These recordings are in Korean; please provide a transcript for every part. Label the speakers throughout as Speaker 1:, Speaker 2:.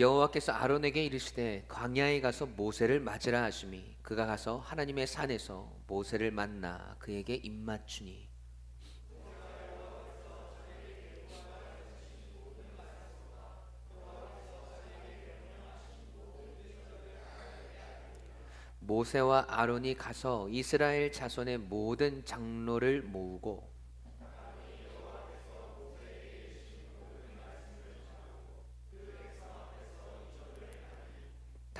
Speaker 1: 여호와께서 아론에게 이르시되 광야에 가서 모세를 맞으라 하심이 그가 가서 하나님의 산에서 모세를 만나 그에게 입맞추니. 모세와 아론이 가서 이스라엘 자손의 모든 장로를 모으고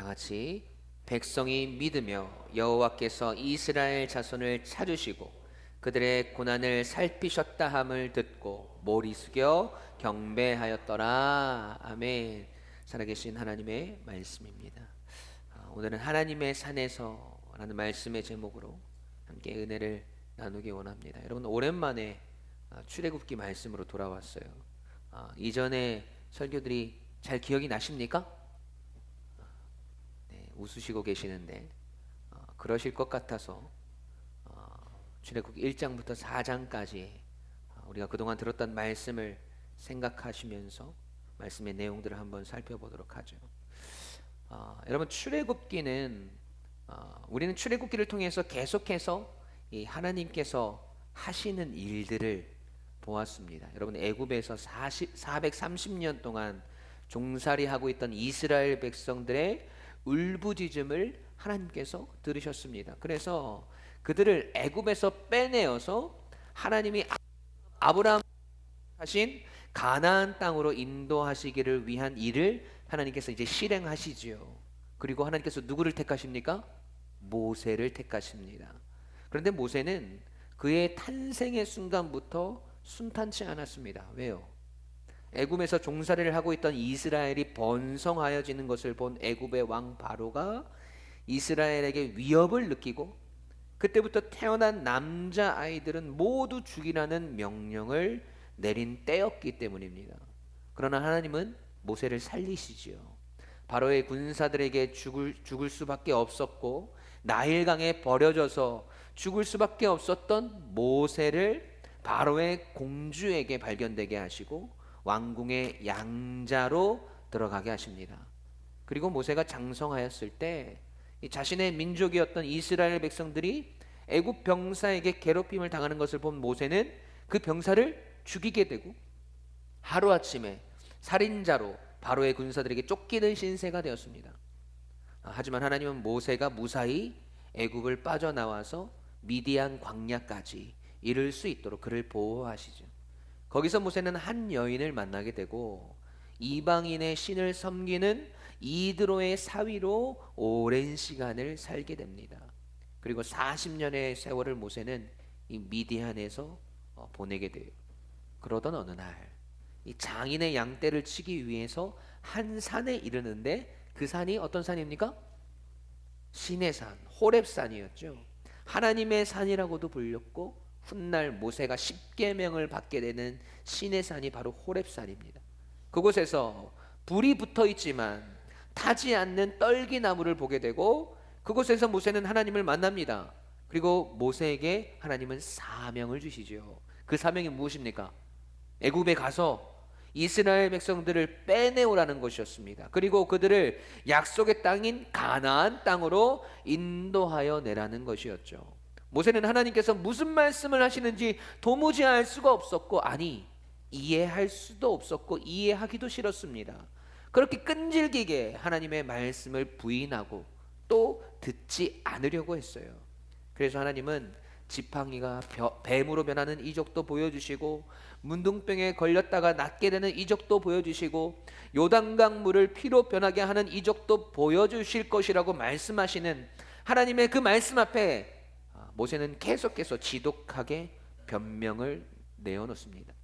Speaker 1: 다 같이 백성이 믿으며 여호와께서 이스라엘 자손을 찾으시고 그들의 고난을 살피셨다 함을 듣고 머리 숙여 경배하였더라. 아멘. 살아계신 하나님의 말씀입니다. 아, 오늘은 하나님의 산에서라는 말씀의 제목으로 함께 은혜를 나누기 원합니다. 여러분 오랜만에 아, 출애굽기 말씀으로 돌아왔어요. 아, 이전에 설교들이 잘 기억이 나십니까? 네, 웃으시고 계시는데 어, 그러실 것 같아서 어, 출애굽기 1장부터 4장까지 어, 우리가 그동안 들었던 말씀을 생각하시면서 말씀의 내용들을 한번 살펴보도록 하죠. 어, 여러분 출애굽기는 어, 우리는 출애굽기를 통해서 계속해서 이 하나님께서 하시는 일들을 보았습니다. 여러분 애굽에서 40, 430년 동안 종살이하고 있던 이스라엘 백성들의 울부짖음을 하나님께서 들으셨습니다. 그래서 그들을 애굽에서 빼내어서 하나님이 아- 아브라함 하신 가나안 땅으로 인도하시기를 위한 일을 하나님께서 이제 실행하시지요. 그리고 하나님께서 누구를 택하십니까? 모세를 택하십니다. 그런데 모세는 그의 탄생의 순간부터 순탄치 않았습니다. 왜요? 애굽에서 종살이를 하고 있던 이스라엘이 번성하여지는 것을 본 애굽의 왕 바로가 이스라엘에게 위협을 느끼고 그때부터 태어난 남자 아이들은 모두 죽이라는 명령을 내린 때였기 때문입니다. 그러나 하나님은 모세를 살리시지요. 바로의 군사들에게 죽을 죽을 수밖에 없었고 나일강에 버려져서 죽을 수밖에 없었던 모세를 바로의 공주에게 발견되게 하시고 왕궁의 양자로 들어가게 하십니다. 그리고 모세가 장성하였을 때 자신의 민족이었던 이스라엘 백성들이 애굽 병사에게 괴롭힘을 당하는 것을 본 모세는 그 병사를 죽이게 되고 하루 아침에 살인자로 바로의 군사들에게 쫓기는 신세가 되었습니다. 아, 하지만 하나님은 모세가 무사히 애굽을 빠져나와서 미디안 광야까지 이를 수 있도록 그를 보호하시죠. 거기서 모세는 한 여인을 만나게 되고 이방인의 신을 섬기는 이드로의 사위로 오랜 시간을 살게 됩니다. 그리고 40년의 세월을 모세는 이 미디안에서 어, 보내게 돼요. 그러던 어느 날 이 장인의 양떼를 치기 위해서 한 산에 이르는데 그 산이 어떤 산입니까? 신의 산, 호렙산이었죠. 하나님의 산이라고도 불렸고 훗날 모세가 십계명을 받게 되는 신의 산이 바로 호렙산입니다. 그곳에서 불이 붙어 있지만 타지 않는 떨기 나무를 보게 되고 그곳에서 모세는 하나님을 만납니다. 그리고 모세에게 하나님은 사명을 주시죠. 그 사명이 무엇입니까? 애굽에 가서 이스라엘 백성들을 빼내오라는 것이었습니다. 그리고 그들을 약속의 땅인 가나안 땅으로 인도하여 내라는 것이었죠. 모세는 하나님께서 무슨 말씀을 하시는지 도무지 알 수가 없었고 아니 이해할 수도 없었고 이해하기도 싫었습니다. 그렇게 끈질기게 하나님의 말씀을 부인하고 또 듣지 않으려고 했어요. 그래서 하나님은 지팡이가 벼- 뱀으로 변하는 이적도 보여주시고 문둥병에 걸렸다가 낫게 되는 이적도 보여주시고 요단강 물을 피로 변하게 하는 이적도 보여주실 것이라고 말씀하시는 하나님의 그 말씀 앞에 아, 모세는 계속해서 지독하게 변명을 내어놓습니다.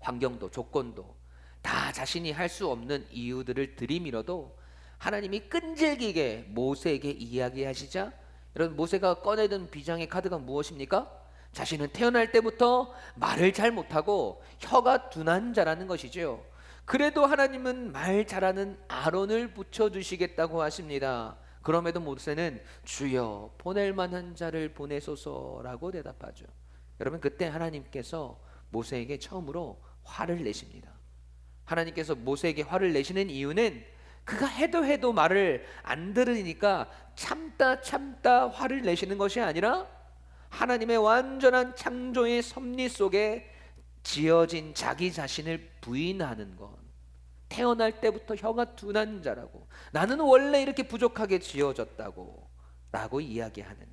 Speaker 1: 환경도 조건도 다 자신이 할 수 없는 이유들을 들이밀어도 하나님이 끈질기게 모세에게 이야기하시자 여러분 모세가 꺼내든 비장의 카드가 무엇입니까? 자신은 태어날 때부터 말을 잘 못하고 혀가 둔한 자라는 것이죠. 그래도 하나님은 말 잘하는 아론을 붙여주시겠다고 하십니다. 그럼에도 모세는 주여 보낼 만한 자를 보내소서라고 대답하죠. 여러분 그때 하나님께서 모세에게 처음으로 화를 내십니다. 하나님께서 모세에게 화를 내시는 이유는 그가 해도 해도 말을 안 들으니까 참다 참다 화를 내시는 것이 아니라 하나님의 완전한 창조의 섭리 속에 지어진 자기 자신을 부인하는 것. 태어날 때부터 혀가 둔한 자라고 나는 원래 이렇게 부족하게 지어졌다고 라고 이야기하는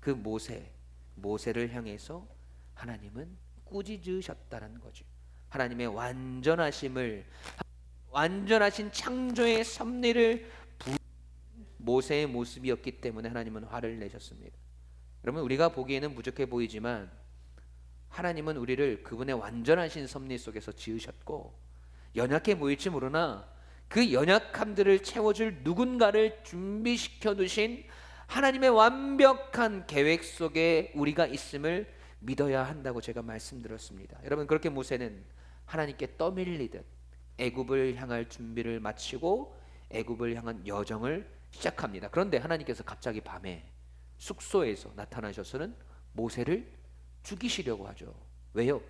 Speaker 1: 그 모세 모세를 향해서 하나님은 꾸짖으셨다는 거죠. 하나님의 완전하심을 완전하신 창조의 섭리를 부 모세의 모습이었기 때문에 하나님은 화를 내셨습니다. 여러분 우리가 보기에는 부족해 보이지만 하나님은 우리를 그분의 완전하신 섭리 속에서 지으셨고 연약해 보일지 모르나 그 연약함들을 채워줄 누군가를 준비시켜 두신 하나님의 완벽한 계획 속에 우리가 있음을 믿어야 한다고 제가 말씀드렸습니다. 여러분 그렇게 모세는 하나님께 떠밀리듯 애굽을 향할 준비를 마치고 애굽을 향한 여정을 시작합니다. 그런데 하나님께서 갑자기 밤에 숙소에서 나타나셔서는 모세를 죽이시려고 하죠. 왜요?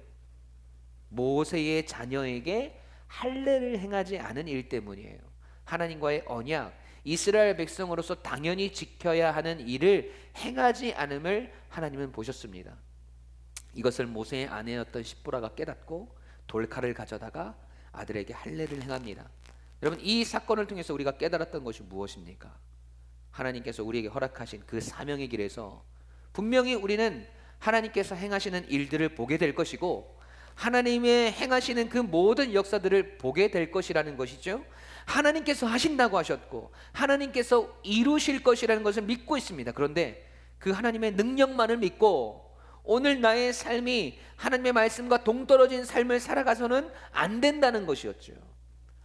Speaker 1: 모세의 자녀에게 할례를 행하지 않은 일 때문이에요. 하나님과의 언약, 이스라엘 백성으로서 당연히 지켜야 하는 일을 행하지 않음을 하나님은 보셨습니다. 이것을 모세의 아내였던 십보라가 깨닫고 돌칼을 가져다가 아들에게 할례를 행합니다. 여러분 이 사건을 통해서 우리가 깨달았던 것이 무엇입니까? 하나님께서 우리에게 허락하신 그 사명의 길에서 분명히 우리는 하나님께서 행하시는 일들을 보게 될 것이고 하나님의 행하시는 그 모든 역사들을 보게 될 것이라는 것이죠. 하나님께서 하신다고 하셨고 하나님께서 이루실 것이라는 것을 믿고 있습니다. 그런데 그 하나님의 능력만을 믿고 오늘 나의 삶이 하나님의 말씀과 동떨어진 삶을 살아가서는 안 된다는 것이었죠.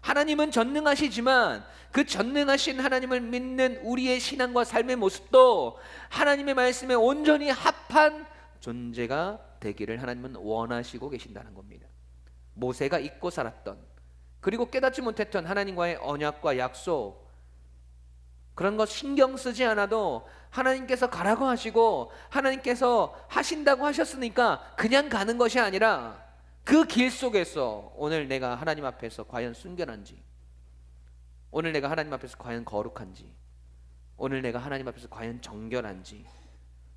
Speaker 1: 하나님은 전능하시지만 그 전능하신 하나님을 믿는 우리의 신앙과 삶의 모습도 하나님의 말씀에 온전히 합한 존재가 되기를 하나님은 원하시고 계신다는 겁니다. 모세가 잊고 살았던 그리고 깨닫지 못했던 하나님과의 언약과 약속 그런 것 신경 쓰지 않아도 하나님께서 가라고 하시고 하나님께서 하신다고 하셨으니까 그냥 가는 것이 아니라 그 길 속에서 오늘 내가 하나님 앞에서 과연 순결한지 오늘 내가 하나님 앞에서 과연 거룩한지 오늘 내가 하나님 앞에서 과연 정결한지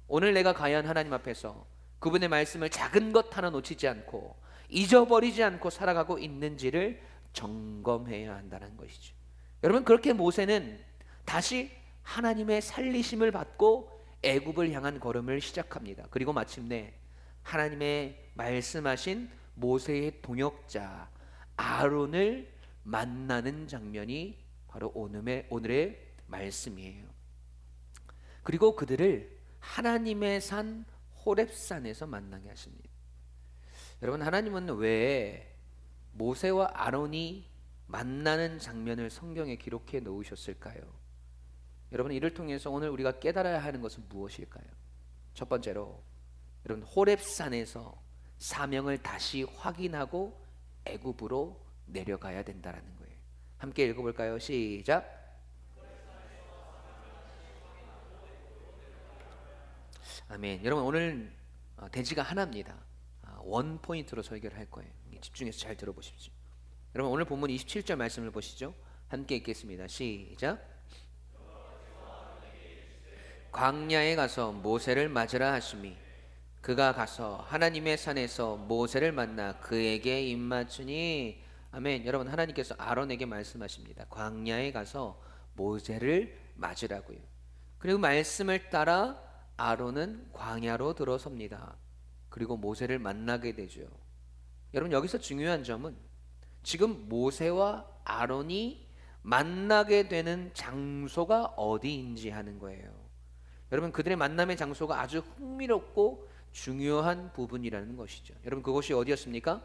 Speaker 1: 오늘 내가 과연 하나님 앞에서 그분의 말씀을 작은 것 하나 놓치지 않고 잊어버리지 않고 살아가고 있는지를 점검해야 한다는 것이죠. 여러분 그렇게 모세는 다시 하나님의 살리심을 받고 애굽을 향한 걸음을 시작합니다. 그리고 마침내 하나님의 말씀하신 모세의 동역자 아론을 만나는 장면이 바로 오늘의, 오늘의 말씀이에요. 그리고 그들을 하나님의 산 호렙산에서 만나게 하십니다. 여러분 하나님은 왜 모세와 아론이 만나는 장면을 성경에 기록해 놓으셨을까요? 여러분 이를 통해서 오늘 우리가 깨달아야 하는 것은 무엇일까요? 첫 번째로 여러분 호렙산에서 사명을 다시 확인하고 애굽으로 내려가야 된다라는 거예요. 함께 읽어볼까요? 시작. 아멘. 여러분 오늘 어, 대지가 하나입니다. 아, 원 포인트로 설교를 할 거예요. 집중해서 잘 들어보십시오. 여러분 오늘 본문 27절 말씀을 보시죠. 함께 읽겠습니다. 시작. 광야에 가서 모세를 맞으라 하심이 그가 가서 하나님의 산에서 모세를 만나 그에게 입맞추니 아멘. 여러분 하나님께서 아론에게 말씀하십니다. 광야에 가서 모세를 맞으라고요. 그리고 말씀을 따라 아론은 광야로 들어섭니다. 그리고 모세를 만나게 되죠. 여러분 여기서 중요한 점은 지금 모세와 아론이 만나게 되는 장소가 어디인지 하는 거예요. 여러분 그들의 만남의 장소가 아주 흥미롭고 중요한 부분이라는 것이죠. 여러분 그것이 어디였습니까?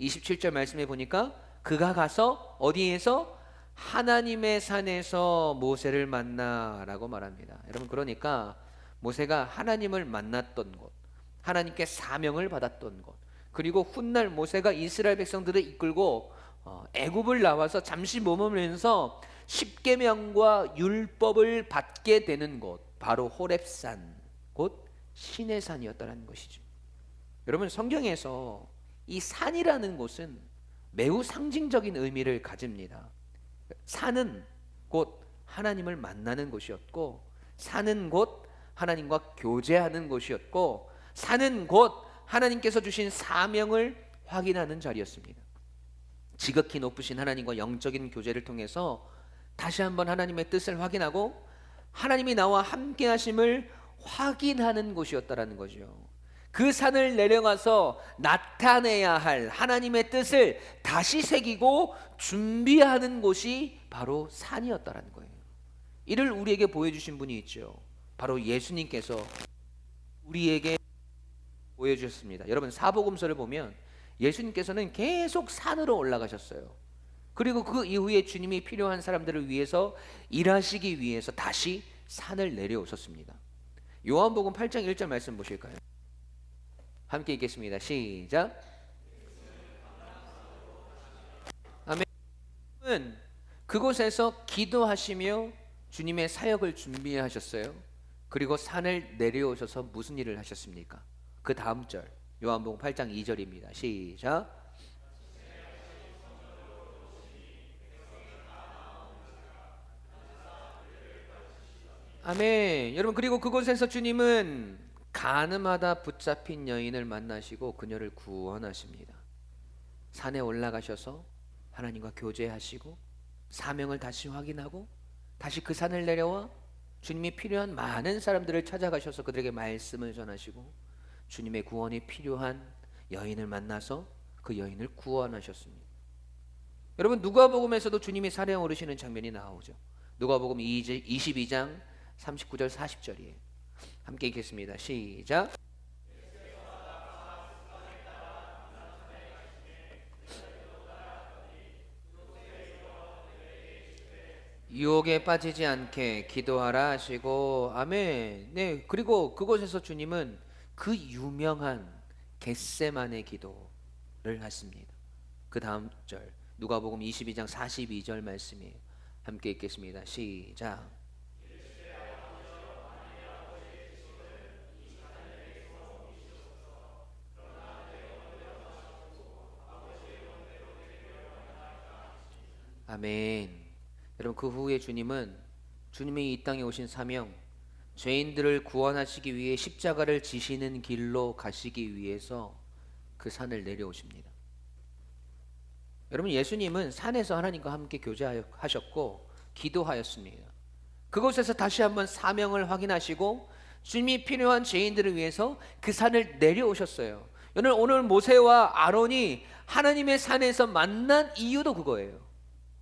Speaker 1: 27절 말씀해 보니까 그가 가서 어디에서 하나님의 산에서 모세를 만나라고 말합니다. 여러분 그러니까 모세가 하나님을 만났던 곳, 하나님께 사명을 받았던 곳, 그리고 훗날 모세가 이스라엘 백성들을 이끌고 어, 애굽을 나와서 잠시 머물면서 십계명과 율법을 받게 되는 곳, 바로 호렙산, 곧 신의 산이었다는 것이죠. 여러분 성경에서 이 산이라는 곳은 매우 상징적인 의미를 가집니다. 산은 곧 하나님을 만나는 곳이었고 산은 곧 하나님과 교제하는 곳이었고 산은 곧 하나님께서 주신 사명을 확인하는 자리였습니다. 지극히 높으신 하나님과 영적인 교제를 통해서 다시 한번 하나님의 뜻을 확인하고 하나님이 나와 함께 하심을 확인하는 곳이었다라는 거죠. 그 산을 내려가서 나타내야 할 하나님의 뜻을 다시 새기고 준비하는 곳이 바로 산이었다라는 거예요. 이를 우리에게 보여주신 분이 있죠. 바로 예수님께서 우리에게 보여주셨습니다. 여러분 사복음서를 보면 예수님께서는 계속 산으로 올라가셨어요. 그리고 그 이후에 주님이 필요한 사람들을 위해서 일하시기 위해서 다시 산을 내려오셨습니다. 요한복음 8장 1절 말씀 보실까요? 함께 읽겠습니다. 시작. 아멘. 그곳에서 기도하시며 주님의 사역을 준비하셨어요. 그리고 산을 내려오셔서 무슨 일을 하셨습니까? 그 다음 절 요한복음 8장 2절입니다. 시작. 아멘. 여러분 그리고 그곳에서 주님은 가늠하다 붙잡힌 여인을 만나시고 그녀를 구원하십니다. 산에 올라가셔서 하나님과 교제하시고 사명을 다시 확인하고 다시 그 산을 내려와 주님이 필요한 많은 사람들을 찾아가셔서 그들에게 말씀을 전하시고 주님의 구원이 필요한 여인을 만나서 그 여인을 구원하셨습니다. 여러분 누가복음에서도 주님이 산에 오르시는 장면이 나오죠. 누가복음 22장 39절 40절이에요. 함께 읽겠습니다. 시작. 유혹에 빠지지 않게 기도하라 하시고 아멘. 네. 그리고 그곳에서 주님은 그 유명한 겟세만의 기도를 하십니다. 그 다음 절 누가복음 22장 42절 말씀이에요. 함께 읽겠습니다. 시작. 아멘. 여러분 그 후에 주님은 주님이 이 땅에 오신 사명 죄인들을 구원하시기 위해 십자가를 지시는 길로 가시기 위해서 그 산을 내려오십니다. 여러분 예수님은 산에서 하나님과 함께 교제하셨고 기도하였습니다. 그곳에서 다시 한번 사명을 확인하시고 주님이 필요한 죄인들을 위해서 그 산을 내려오셨어요. 오늘 오늘 모세와 아론이 하나님의 산에서 만난 이유도 그거예요.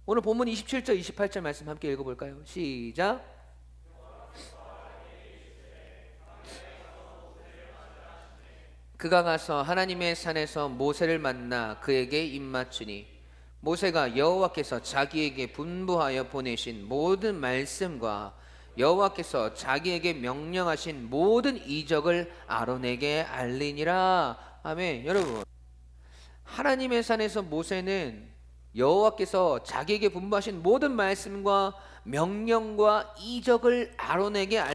Speaker 1: 오늘 본문 27절 28절 말씀 함께 읽어볼까요? 시작. 그가 가서 하나님의 산에서 모세를 만나 그에게 입맞추니 모세가 여호와께서 자기에게 분부하여 보내신 모든 말씀과 여호와께서 자기에게 명령하신 모든 이적을 아론에게 알리니라. 아멘. 여러분 하나님의 산에서 모세는 여호와께서 자기에게 분부하신 모든 말씀과 명령과 이적을 아론에게 알...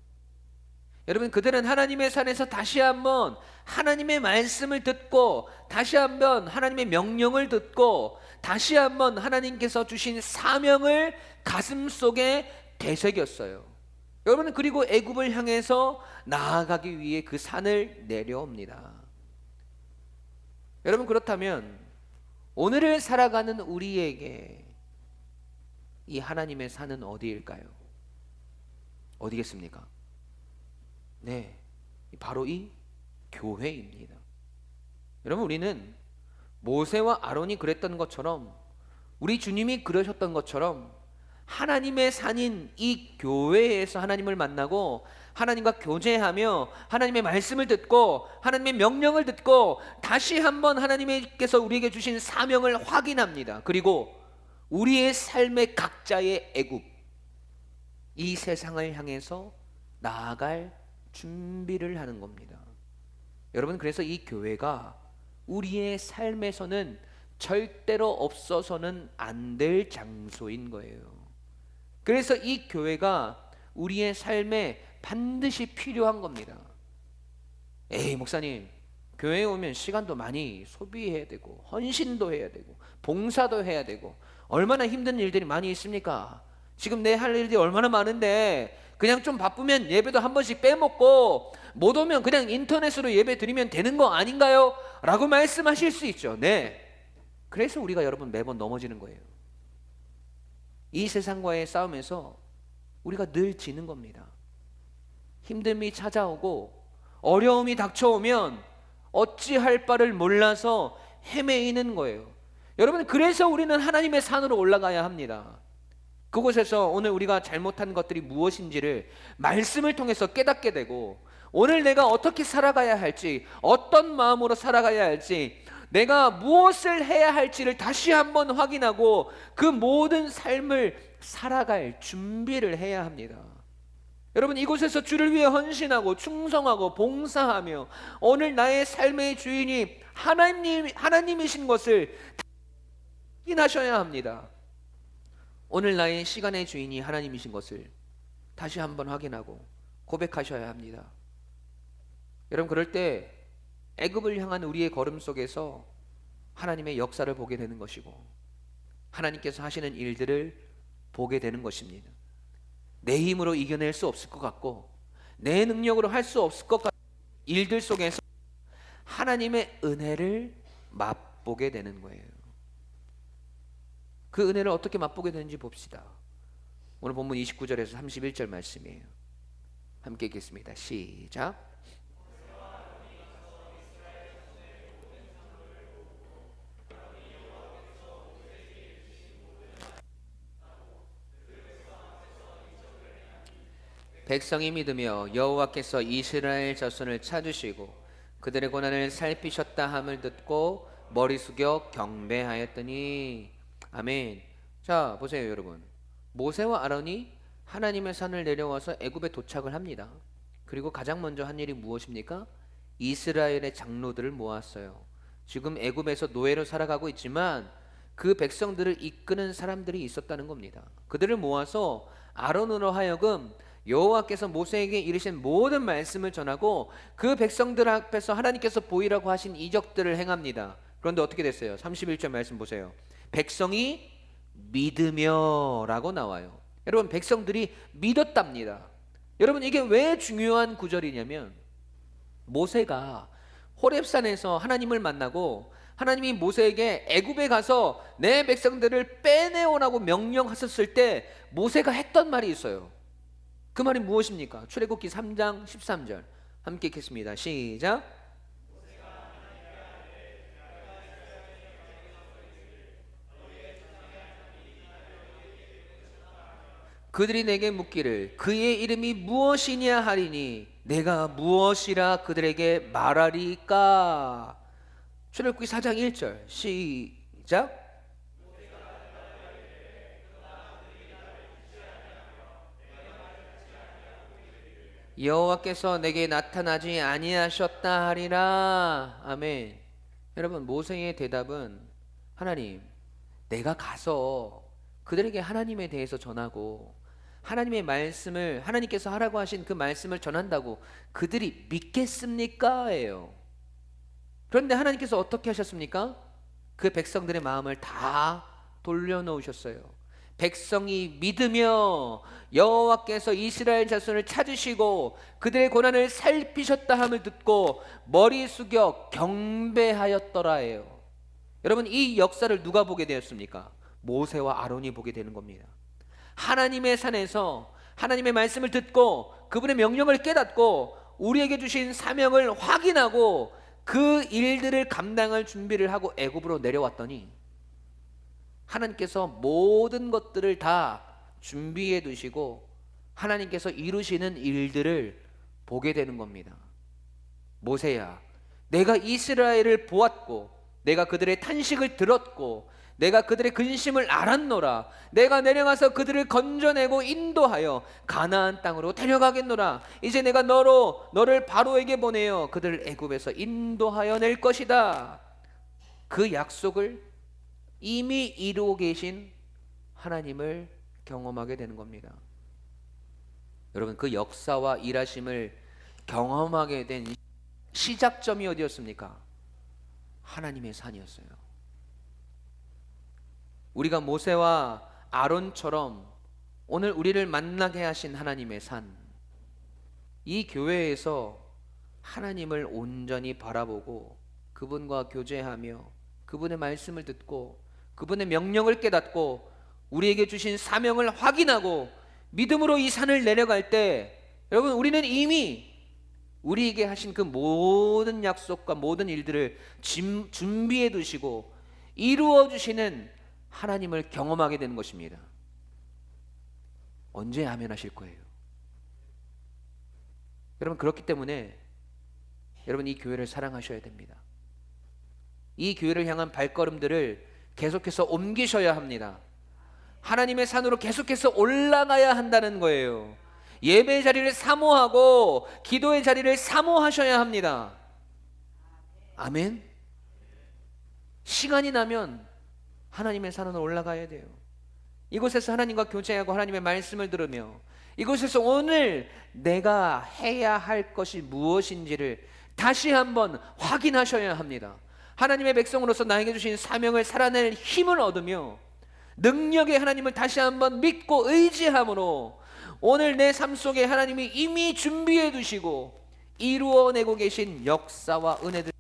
Speaker 1: 여러분 그들은 하나님의 산에서 다시 한번 하나님의 말씀을 듣고 다시 한번 하나님의 명령을 듣고 다시 한번 하나님께서 주신 사명을 가슴 속에 되새겼어요. 여러분 그리고 애굽을 향해서 나아가기 위해 그 산을 내려옵니다. 여러분 그렇다면 오늘을 살아가는 우리에게 이 하나님의 산은 어디일까요? 어디겠습니까? 네, 바로 이 교회입니다. 여러분 우리는 모세와 아론이 그랬던 것처럼 우리 주님이 그러셨던 것처럼 하나님의 산인 이 교회에서 하나님을 만나고 하나님과 교제하며 하나님의 말씀을 듣고 하나님의 명령을 듣고 다시 한번 하나님께서 우리에게 주신 사명을 확인합니다. 그리고 우리의 삶의 각자의 애굽 이 세상을 향해서 나아갈 준비를 하는 겁니다. 여러분 그래서 이 교회가 우리의 삶에서는 절대로 없어서는 안 될 장소인 거예요. 그래서 이 교회가 우리의 삶에 반드시 필요한 겁니다. 에이, 목사님, 교회에 오면 시간도 많이 소비해야 되고, 헌신도 해야 되고, 봉사도 해야 되고 얼마나 힘든 일들이 많이 있습니까? 지금 내 할 일들이 얼마나 많은데 그냥 좀 바쁘면 예배도 한 번씩 빼먹고 못 오면 그냥 인터넷으로 예배 드리면 되는 거 아닌가요? 라고 말씀하실 수 있죠. 네. 그래서 우리가 여러분 매번 넘어지는 거예요. 이 세상과의 싸움에서 우리가 늘 지는 겁니다. 힘듦이 찾아오고 어려움이 닥쳐오면 어찌할 바를 몰라서 헤매이는 거예요. 여러분 그래서 우리는 하나님의 산으로 올라가야 합니다. 그곳에서 오늘 우리가 잘못한 것들이 무엇인지를 말씀을 통해서 깨닫게 되고 오늘 내가 어떻게 살아가야 할지 어떤 마음으로 살아가야 할지 내가 무엇을 해야 할지를 다시 한번 확인하고 그 모든 삶을 살아갈 준비를 해야 합니다. 여러분 이곳에서 주를 위해 헌신하고 충성하고 봉사하며 오늘 나의 삶의 주인이 하나님 하나님이신 것을 확인하셔야 합니다. 오늘 나의 시간의 주인이 하나님이신 것을 다시 한번 확인하고 고백하셔야 합니다. 여러분 그럴 때 애굽을 향한 우리의 걸음 속에서 하나님의 역사를 보게 되는 것이고 하나님께서 하시는 일들을 보게 되는 것입니다. 내 힘으로 이겨낼 수 없을 것 같고 내 능력으로 할 수 없을 것 같은 일들 속에서 하나님의 은혜를 맛보게 되는 거예요. 그 은혜를 어떻게 맛보게 되는지 봅시다. 오늘 본문 29절에서 31절 말씀이에요. 함께 읽겠습니다. 시작. 백성이 믿으며 여호와께서 이스라엘 자손을 찾으시고 그들의 고난을 살피셨다 함을 듣고 머리 숙여 경배하였더니 아멘. 자, 보세요, 여러분. 모세와 아론이 하나님의 산을 내려와서 애굽에 도착을 합니다. 그리고 가장 먼저 한 일이 무엇입니까? 이스라엘의 장로들을 모았어요. 지금 애굽에서 노예로 살아가고 있지만 그 백성들을 이끄는 사람들이 있었다는 겁니다. 그들을 모아서 아론으로 하여금 여호와께서 모세에게 이르신 모든 말씀을 전하고 그 백성들 앞에서 하나님께서 보이라고 하신 이적들을 행합니다. 그런데 어떻게 됐어요? 31절 말씀 보세요. 백성이 믿으며라고 나와요. 여러분 백성들이 믿었답니다. 여러분 이게 왜 중요한 구절이냐면 모세가 호렙산에서 하나님을 만나고 하나님이 모세에게 애굽에 가서 내 백성들을 빼내오라고 명령하셨을 때 모세가 했던 말이 있어요. 그 말이 무엇입니까? 출애굽기 3장 13절 함께 읽겠습니다. 시작. 그들이 내게 묻기를 그의 이름이 무엇이냐 하리니 내가 무엇이라 그들에게 말하리까? 출애굽기 4장 1절 시작. 여호와께서 내게 나타나지 아니하셨다 하리라. 아멘. 여러분 모세의 대답은 하나님, 내가 가서 그들에게 하나님에 대해서 전하고 하나님의 말씀을 하나님께서 하라고 하신 그 말씀을 전한다고 그들이 믿겠습니까?예요. 그런데 하나님께서 어떻게 하셨습니까? 그 백성들의 마음을 다 돌려놓으셨어요. 백성이 믿으며 여호와께서 이스라엘 자손을 찾으시고 그들의 고난을 살피셨다 함을 듣고 머리 숙여 경배하였더라예요. 여러분 이 역사를 누가 보게 되었습니까? 모세와 아론이 보게 되는 겁니다. 하나님의 산에서 하나님의 말씀을 듣고 그분의 명령을 깨닫고 우리에게 주신 사명을 확인하고 그 일들을 감당할 준비를 하고 애굽으로 내려왔더니 하나님께서 모든 것들을 다 준비해 두시고 하나님께서 이루시는 일들을 보게 되는 겁니다. 모세야, 내가 이스라엘을 보았고, 내가 그들의 탄식을 들었고, 내가 그들의 근심을 알았노라. 내가 내려가서 그들을 건져내고 인도하여 가나안 땅으로 데려가겠노라. 이제 내가 너로 너를 바로에게 보내어 그들을 애굽에서 인도하여 낼 것이다. 그 약속을 이미 이루고 계신 하나님을 경험하게 되는 겁니다. 여러분 그 역사와 일하심을 경험하게 된 시작점이 어디였습니까? 하나님의 산이었어요. 우리가 모세와 아론처럼 오늘 우리를 만나게 하신 하나님의 산, 이 교회에서 하나님을 온전히 바라보고 그분과 교제하며 그분의 말씀을 듣고 그분의 명령을 깨닫고 우리에게 주신 사명을 확인하고 믿음으로 이 산을 내려갈 때 여러분 우리는 이미 우리에게 하신 그 모든 약속과 모든 일들을 짐- 준비해 두시고 이루어 주시는 하나님을 경험하게 되는 것입니다. 언제 아멘 하실 거예요? 여러분 그렇기 때문에 여러분 이 교회를 사랑하셔야 됩니다. 이 교회를 향한 발걸음들을 계속해서 옮기셔야 합니다. 하나님의 산으로 계속해서 올라가야 한다는 거예요. 예배 자리를 사모하고 기도의 자리를 사모하셔야 합니다. 아멘. 시간이 나면 하나님의 산으로 올라가야 돼요. 이곳에서 하나님과 교제하고 하나님의 말씀을 들으며 이곳에서 오늘 내가 해야 할 것이 무엇인지를 다시 한번 확인하셔야 합니다. 하나님의 백성으로서 나에게 주신 사명을 살아낼 힘을 얻으며 능력의 하나님을 다시 한번 믿고 의지함으로 오늘 내 삶 속에 하나님이 이미 준비해 두시고 이루어내고 계신 역사와 은혜들을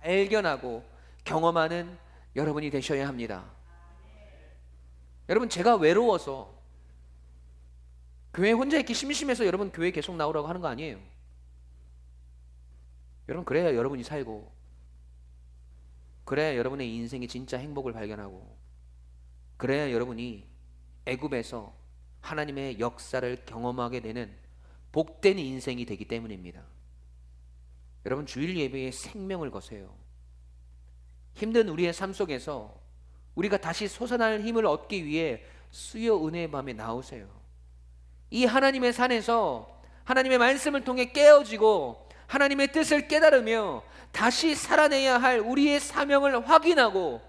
Speaker 1: 발견하고 경험하는 여러분이 되셔야 합니다. 여러분 제가 외로워서 교회 혼자 있기 심심해서 여러분 교회 계속 나오라고 하는 거 아니에요. 여러분 그래야 여러분이 살고 그래야 여러분의 인생이 진짜 행복을 발견하고 그래야 여러분이 애굽에서 하나님의 역사를 경험하게 되는 복된 인생이 되기 때문입니다. 여러분 주일 예배에 생명을 거세요. 힘든 우리의 삶 속에서 우리가 다시 솟아날 힘을 얻기 위해 수요 은혜의 밤에 나오세요. 이 하나님의 산에서 하나님의 말씀을 통해 깨어지고 하나님의 뜻을 깨달으며 다시 살아내야 할 우리의 사명을 확인하고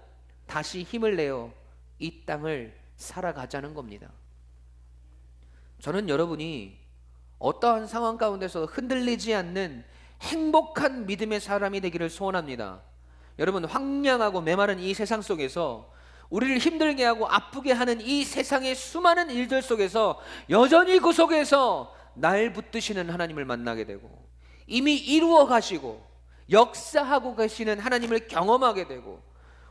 Speaker 1: 다시 힘을 내어 이 땅을 살아가자는 겁니다. 저는 여러분이 어떠한 상황 가운데서 흔들리지 않는 행복한 믿음의 사람이 되기를 소원합니다. 여러분 황량하고 메마른 이 세상 속에서 우리를 힘들게 하고 아프게 하는 이 세상의 수많은 일들 속에서 여전히 그 속에서 날 붙드시는 하나님을 만나게 되고 이미 이루어 가시고 역사하고 계시는 하나님을 경험하게 되고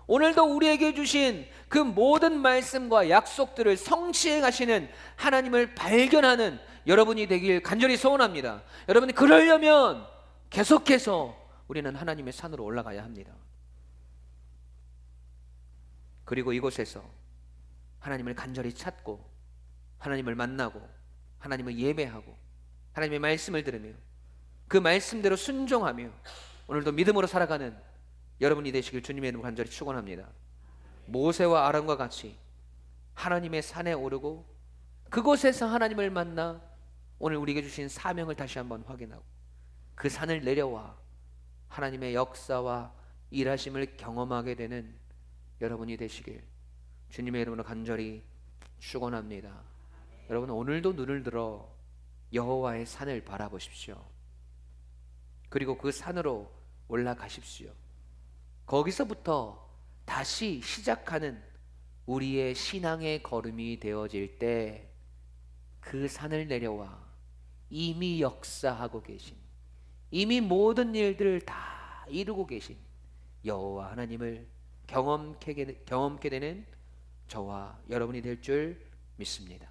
Speaker 1: 오늘도 우리에게 주신 그 모든 말씀과 약속들을 성취해 가시는 하나님을 발견하는 여러분이 되길 간절히 소원합니다. 여러분이 그러려면 계속해서 우리는 하나님의 산으로 올라가야 합니다. 그리고 이곳에서 하나님을 간절히 찾고 하나님을 만나고 하나님을 예배하고 하나님의 말씀을 들으며 그 말씀대로 순종하며 오늘도 믿음으로 살아가는 여러분이 되시길 주님의 이름으로 간절히 축원합니다. 모세와 아론과 같이 하나님의 산에 오르고 그곳에서 하나님을 만나 오늘 우리에게 주신 사명을 다시 한번 확인하고 그 산을 내려와 하나님의 역사와 일하심을 경험하게 되는 여러분이 되시길 주님의 이름으로 간절히 축원합니다. 여러분 오늘도 눈을 들어 여호와의 산을 바라보십시오. 그리고 그 산으로 올라가십시오. 거기서부터 다시 시작하는 우리의 신앙의 걸음이 되어질 때 그 산을 내려와 이미 역사하고 계신 이미 모든 일들을 다 이루고 계신 여호와 하나님을 경험케, 경험케 되는 저와 여러분이 될 줄 믿습니다.